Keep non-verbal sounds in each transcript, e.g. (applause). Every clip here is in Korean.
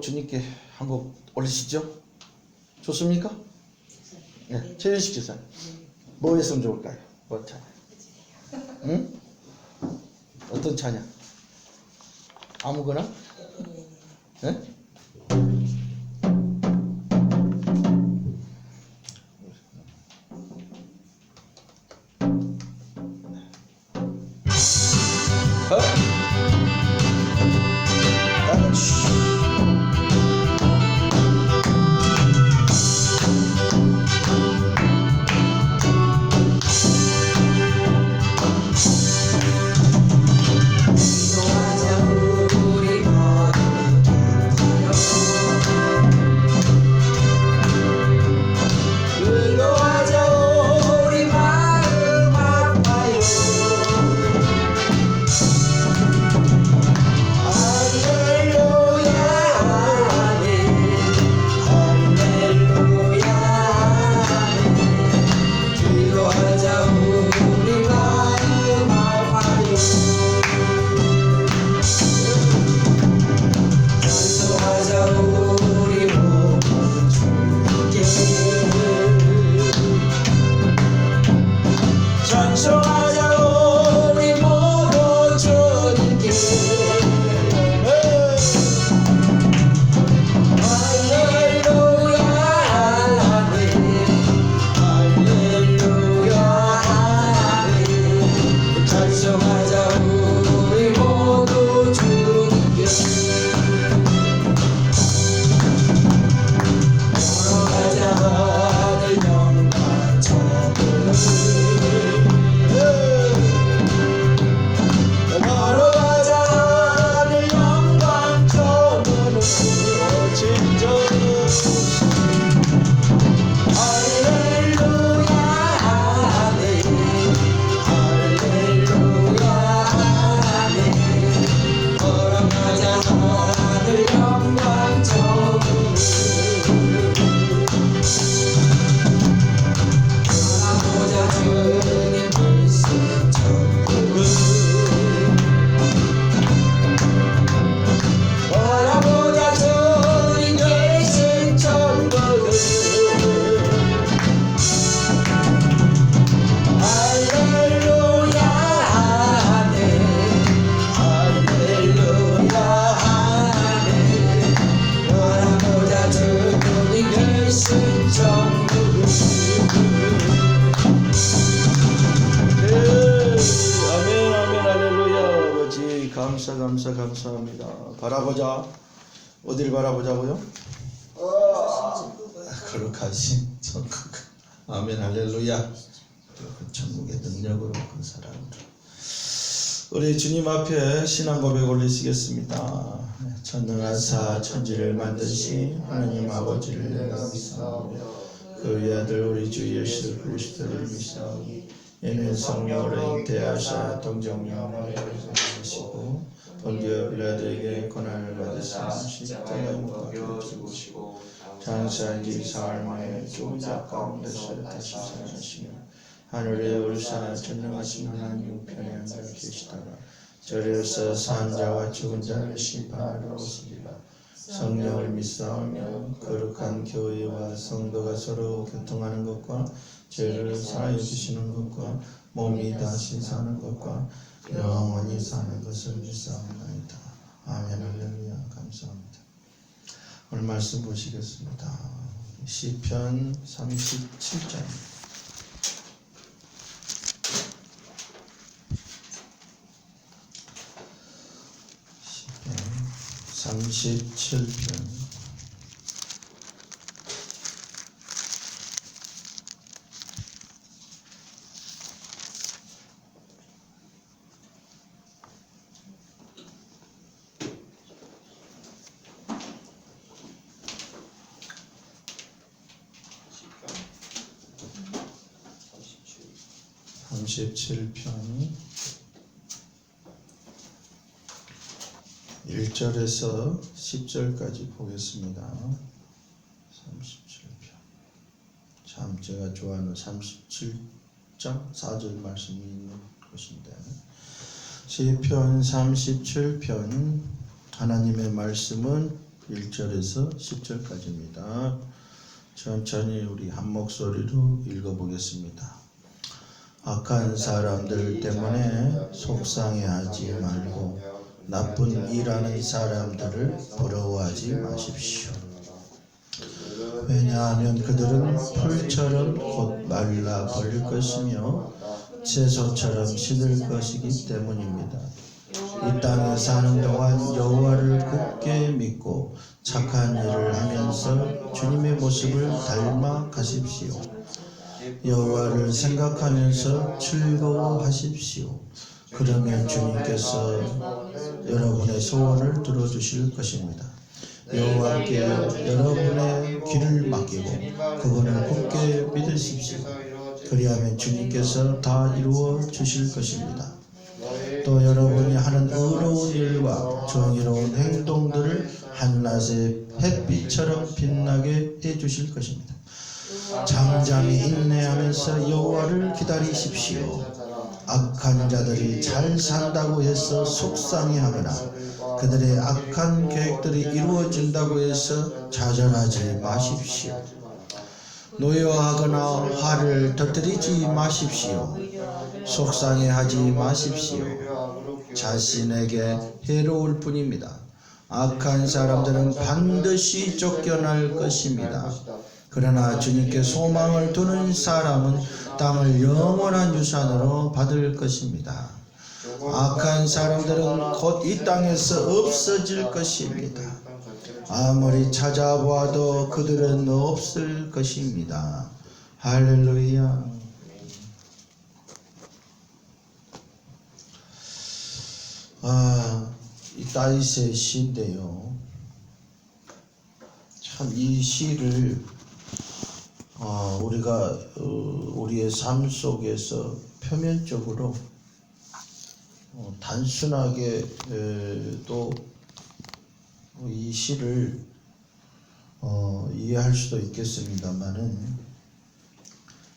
주님께 한 곡 올리시죠? 좋습니까? 네, 최윤식 집사님. 뭐 했으면 좋을까요? 뭐 찬양? 응? 어떤 찬양? 아무거나? 네? 어디를 바라보자고요? 거룩하신 천국. 아멘 할렐루야. 그 천국의 능력으로 그 사랑으로 우리 주님 앞에 신앙 고백 올리시겠습니다. 천능하사 천지를 만드신 하나님 아버지를 내가 믿사오며 그 외아들 우리 주 예수 그리스도를 믿사오니 이는 성령으로 잉태하사 동정녀를 하시고 본디오 빌라도에게 고난을 받으사 십자가에 못 박혀 죽으시고 장사한 지 사흘 만에 죽은 자 가운데서 다시 살아나시며 하늘에 올사 전능하신 하나님 우편에 앉아 계시다가 저리로서 산 자와 죽은 자를 심판하러 오시리라 성령을 믿사오며 거룩한 교회와 성도가 서로 교통하는 것과 죄를 사하여 주시는 것과 몸이 다시 사는 것과 영원히 사는 것을 믿사옵나이다. 아멘 할렐루야 감사합니다. 오늘 말씀 보시겠습니다. 시편 37장 시편 37편 삼십칠 편 1절에서 10절까지 보겠습니다. 37편. 참 제가 좋아하는 37장 4절 말씀이 있는 것인데 시편 37편 하나님의 말씀은 1절에서 10절까지입니다. 천천히 우리 한 목소리로 읽어보겠습니다. 악한 사람들 때문에 속상해하지 말고 나쁜 일하는 사람들을 부러워하지 마십시오. 왜냐하면 그들은 풀처럼 곧 말라 버릴 것이며 채소처럼 시들 것이기 때문입니다. 이 땅에 사는 동안 여호와를 굳게 믿고 착한 일을 하면서 주님의 모습을 닮아 가십시오. 여호와를 생각하면서 즐거워하십시오. 그러면 주님께서 여러분의 소원을 들어주실 것입니다. 여호와께 여러분의 길을 맡기고 그분을 굳게 믿으십시오. 그리하면 주님께서 다 이루어 주실 것입니다. 또 여러분이 하는 의로운 일과 정의로운 행동들을 한낮의 햇빛처럼 빛나게 해 주실 것입니다. 장장이 인내하면서 여호와를 기다리십시오. 악한 자들이 잘 산다고 해서 속상해하거나 그들의 악한 계획들이 이루어진다고 해서 좌절하지 마십시오. 노여하거나 화를 터뜨리지 마십시오. 속상해하지 마십시오. 자신에게 해로울 뿐입니다. 악한 사람들은 반드시 쫓겨날 것입니다. 그러나 주님께 소망을 두는 사람은 땅을 영원한 유산으로 받을 것입니다. 악한 사람들은 곧 이 땅에서 없어질 것입니다. 아무리 찾아봐도 그들은 없을 것입니다. 할렐루야. 아, 이 다윗의 시인데요. 참 이 시를 어, 우리가 어, 우리의 삶 속에서 표면적으로 어, 단순하게 에, 또이 시를 어, 이해할 수도 있겠습니다만은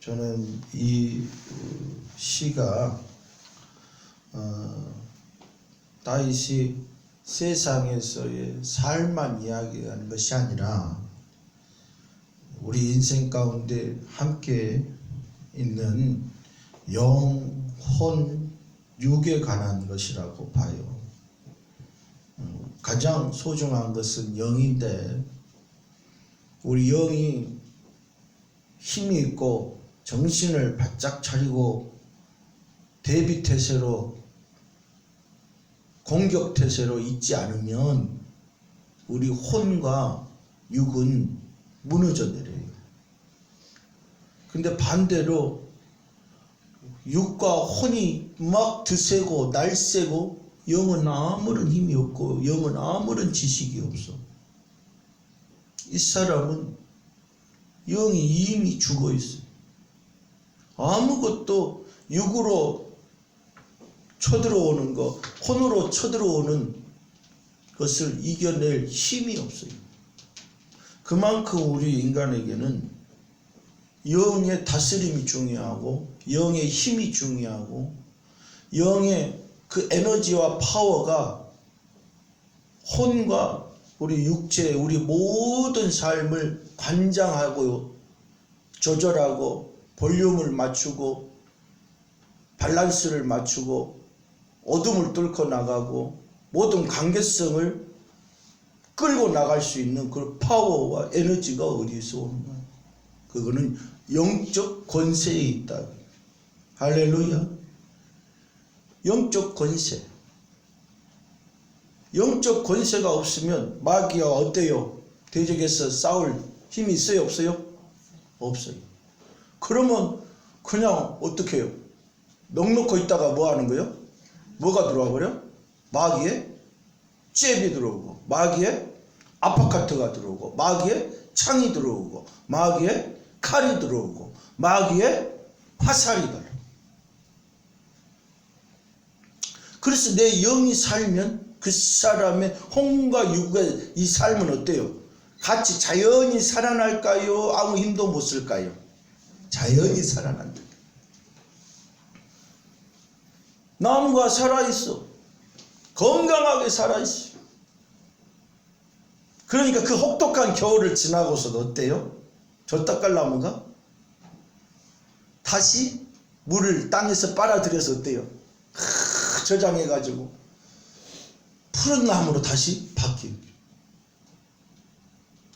저는 이 어, 시가 어, 다윗이 세상에서의 삶만 이야기하는 것이 아니라 우리 인생 가운데 함께 있는 영, 혼, 육에 관한 것이라고 봐요. 음, 가장 소중한 것은 영인데 우리 영이 힘이 있고 정신을 바짝 차리고 대비 태세로 공격 태세로 있지 않으면 우리 혼과 육은 무너져 내려요. 근데 반대로 육과 혼이 막 드세고 날세고 영은 아무런 힘이 없고 영은 아무런 지식이 없어. 이 사람은 영이 이미 죽어 있어요. 아무것도 육으로 쳐들어오는 거, 혼으로 쳐들어오는 것을 이겨낼 힘이 없어요. 그만큼 우리 인간에게는 영의 다스림이 중요하고, 영의 힘이 중요하고, 영의 그 에너지와 파워가 혼과 우리 육체, 우리 모든 삶을 관장하고, 조절하고, 볼륨을 맞추고, 밸런스를 맞추고, 어둠을 뚫고 나가고 모든 관계성을 끌고 나갈 수 있는 그 파워와 에너지가 어디서 오는 거야? 그거는 영적 권세에 있다. 할렐루야. 영적 권세. 영적 권세가 없으면 마귀가 어때요? 대적에서 싸울 힘이 있어요? 없어요? 없어요. 그러면 그냥 어떻게 해요? 넉넉히 있다가 뭐 하는 거예요? 뭐가 들어와 버려? 마귀의 잽이 들어오고 마귀의 아파카트가 들어오고 마귀의 창이 들어오고 마귀의 칼이 들어오고 마귀의 화살이 들어. 그래서 내 영이 살면 그 사람의 혼과 육의 이 삶은 어때요? 같이 자연히 살아날까요? 아무 힘도 못 쓸까요? 자연히 살아난다. 나무가 살아있어. 건강하게 살아있어. 그러니까 그 혹독한 겨울을 지나고서도 어때요? 저 떡갈나무가 다시 물을 땅에서 빨아들여서 어때요? 크, 저장해가지고 푸른 나무로 다시 바뀌고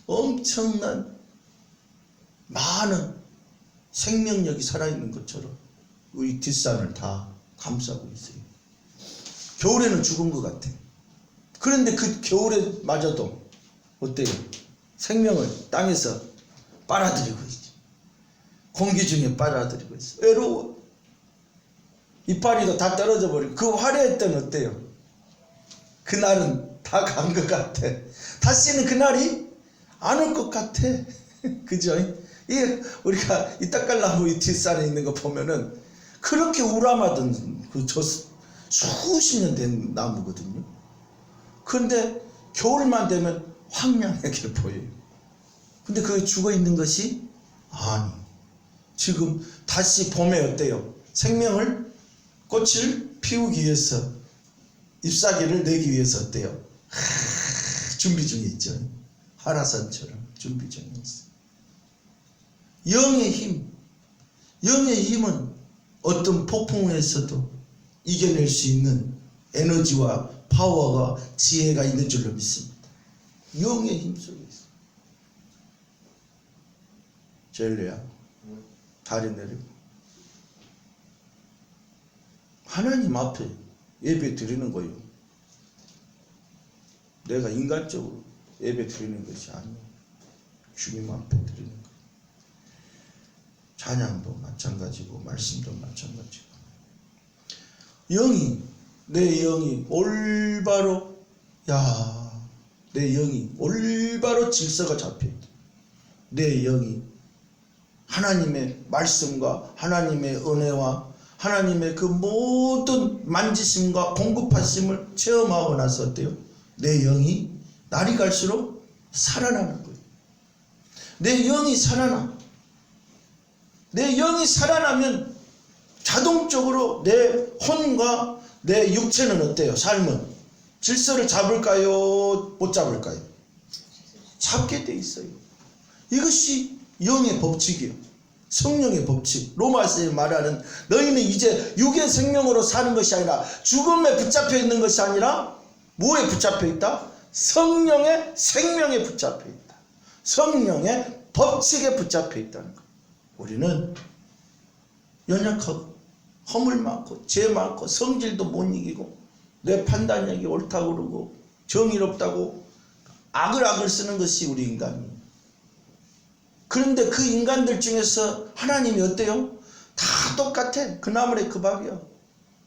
엄청난 많은 생명력이 살아있는 것처럼 우리 뒷산을 다 감싸고 있어요. 겨울에는 죽은 것 같아. 그런데 그 겨울에 마저도 어때요? 생명을 땅에서 빨아들이고 있죠. 공기 중에 빨아들이고 있어. 외로워. 이파리도 다 떨어져 버리고 그 화려했던 어때요? 그날은 다 간 것 같아. 다시는 그날이 안 올 것 같아. (laughs) 그죠? 이 우리가 이 떡갈나무 이 뒷산에 있는 거 보면은 그렇게 우람하던 그저 수십 년 된 나무거든요. 그런데 겨울만 되면 황량하게 (laughs) 보여요. 근데 그게 죽어 있는 것이 아니. 지금 다시 봄에 어때요? 생명을 꽃을 피우기 위해서 잎사귀를 내기 위해서 어때요? 하, 준비 중에 있죠. 하라산처럼 준비 중에 있어. 영의 힘, 영의 힘은 어떤 폭풍에서도 이겨낼 수 있는 에너지와 파워가 지혜가 있는 줄로 믿습니다. 영의 힘 속에 있어. 젤리야, 다리 내리고. 하나님 앞에 예배 드리는 거요. 내가 인간적으로 예배 드리는 것이 아니야. 주님 앞에 드리는 거. 찬양도 마찬가지고 말씀도 마찬가지고. 영이 내 영이 올바로 야, 내 영이 올바로 질서가 잡혀. 내 영이 하나님의 말씀과 하나님의 은혜와 하나님의 그 모든 만지심과 공급하심을 체험하고 나서 어때요? 내 영이 날이 갈수록 살아나는 거예요. 내 영이 살아나. 내 영이 살아나면 자동적으로 내 혼과 내 육체는 어때요? 삶은 질서를 잡을까요? 못 잡을까요? 잡게 돼 있어요. 이것이 영의 법칙이에요. 성령의 법칙. 로마서에 말하는 너희는 이제 육의 생명으로 사는 것이 아니라 죽음에 붙잡혀 있는 것이 아니라 뭐에 붙잡혀 있다? 성령의 생명에 붙잡혀 있다. 성령의 법칙에 붙잡혀 있다는 거. 우리는 연약하고 허물 많고 죄 많고 성질도 못 이기고 내 판단력이 옳다고 그러고 정의롭다고 악을 악을 쓰는 것이 우리 인간이에요. 그런데 그 인간들 중에서 하나님이 어때요? 다 똑같아. 그 나물에 그 밥이야.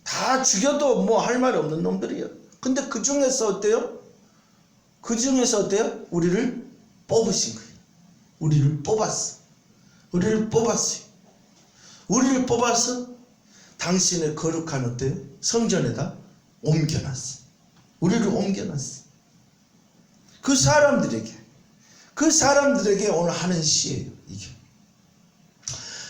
다 죽여도 뭐 할 말 없는 놈들이야. 근데 그 중에서 어때요? 그 중에서 어때요? 우리를 뽑으신 거예요. 우리를 뽑았어. 우리를 뽑았어요. 우리를 뽑아서 당신의 거룩한 어때요? 성전에다 옮겨놨어. 우리를 옮겨놨어. 그 사람들에게 그 사람들에게 오늘 하는 시예요. 이게.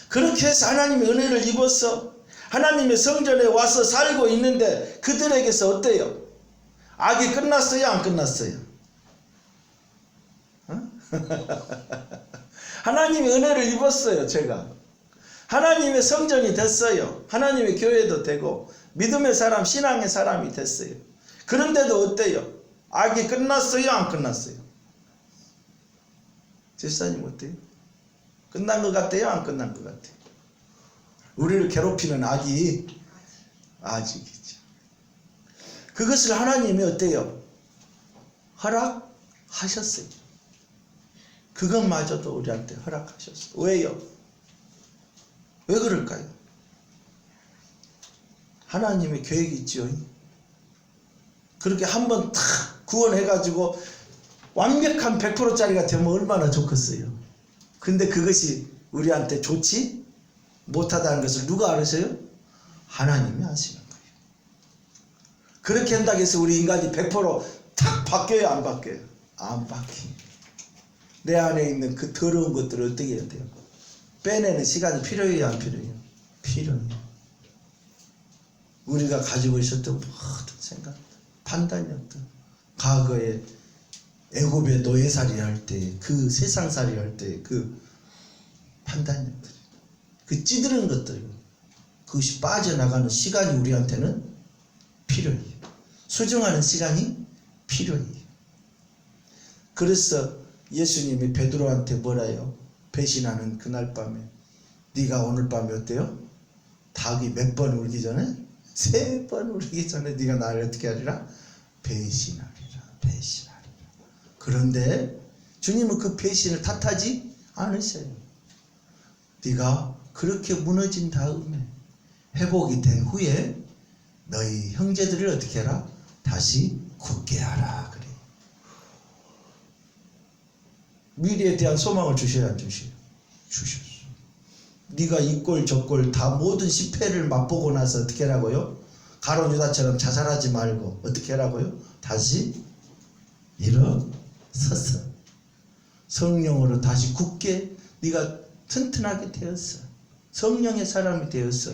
그렇게 해서 하나님의 은혜를 입어서 하나님의 성전에 와서 살고 있는데 그들에게서 어때요? 악이 끝났어요? 안 끝났어요? 어? (laughs) 하나님의 은혜를 입었어요, 제가. 하나님의 성전이 됐어요. 하나님의 교회도 되고 믿음의 사람, 신앙의 사람이 됐어요. 그런데도 어때요? 악이 끝났어요? 안 끝났어요? 제사님 어때요? 끝난 것 같아요? 안 끝난 것 같아요? 우리를 괴롭히는 악이 아직이죠. 그것을 하나님이 어때요? 허락하셨어요. 그것마저도 우리한테 허락하셨어요. 왜요? 왜 그럴까요? 하나님의 계획이 있죠. 그렇게 한번 탁 구원해가지고 완벽한 100%짜리가 되면 얼마나 좋겠어요. 근데 그것이 우리한테 좋지 못하다는 것을 누가 알으세요? 하나님이 아시는 거예요. 그렇게 한다고 해서 우리 인간이 100%탁 바뀌어요? 안 바뀌어요? 안 바뀝니다. 내 안에 있는 그 더러운 것들을 어떻게 해야 돼요? 빼내는 시간이 필요해요? 안 필요해요? 필요해요. 우리가 가지고 있었던 모든 생각, 판단력들, 과거에 애굽의 노예살이 할 때 그 세상살이 할 때 그 판단력들 그 찌드는 것들 그것이 빠져나가는 시간이 우리한테는 필요해요 수정하는 시간이 필요해요 그래서 예수님이 베드로한테 뭐라요? 배신하는 그날 밤에 네가 오늘 밤에 어때요? 닭이 몇 번 울기 전에 세 번 울기 전에 네가 나를 어떻게 하리라? 배신하리라 배신하리라 그런데 주님은 그 배신을 탓하지 않으셔요 네가 그렇게 무너진 다음에 회복이 된 후에 너희 형제들을 어떻게 하라? 다시 굳게 하라 그래 미래에 대한 소망을 주셔야 안 주셔요? 주셨어 네가 이꼴 저꼴 다 모든 실패를 맛보고 나서 어떻게 하라고요? 가론 유다처럼 자살하지 말고 어떻게 하라고요? 다시 일어서서 성령으로 다시 굳게 네가 튼튼하게 되었어. 성령의 사람이 되었어.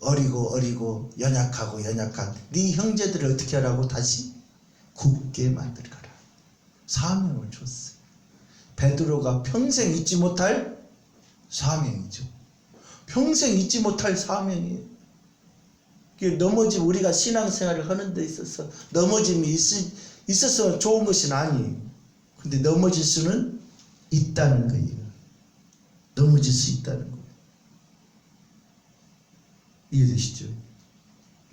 어리고 어리고 연약하고 연약한 네 형제들을 어떻게 하라고 다시 굳게 만들거라. 사명을 줬어. 베드로가 평생 잊지 못할 사명이죠. 평생 잊지 못할 사명이에요. 넘어짐 우리가 신앙생활을 하는 데 있어서 넘어짐이 있, 있어서 좋은 것은 아니에요. 근데 넘어질 수는 있다는 거예요. 넘어질 수 있다는 거예요. 이해되시죠?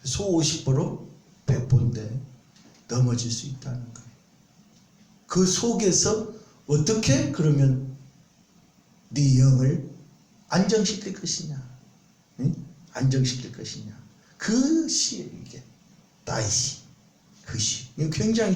소 50보로 100보인데 넘어질 수 있다는 거예요. 그 속에서 어떻게 그러면 네 영을 안정시킬 것이냐? 응? 안정시킬 것이냐? 그 시에 이게 나의 시, 그 시. 이거 굉장히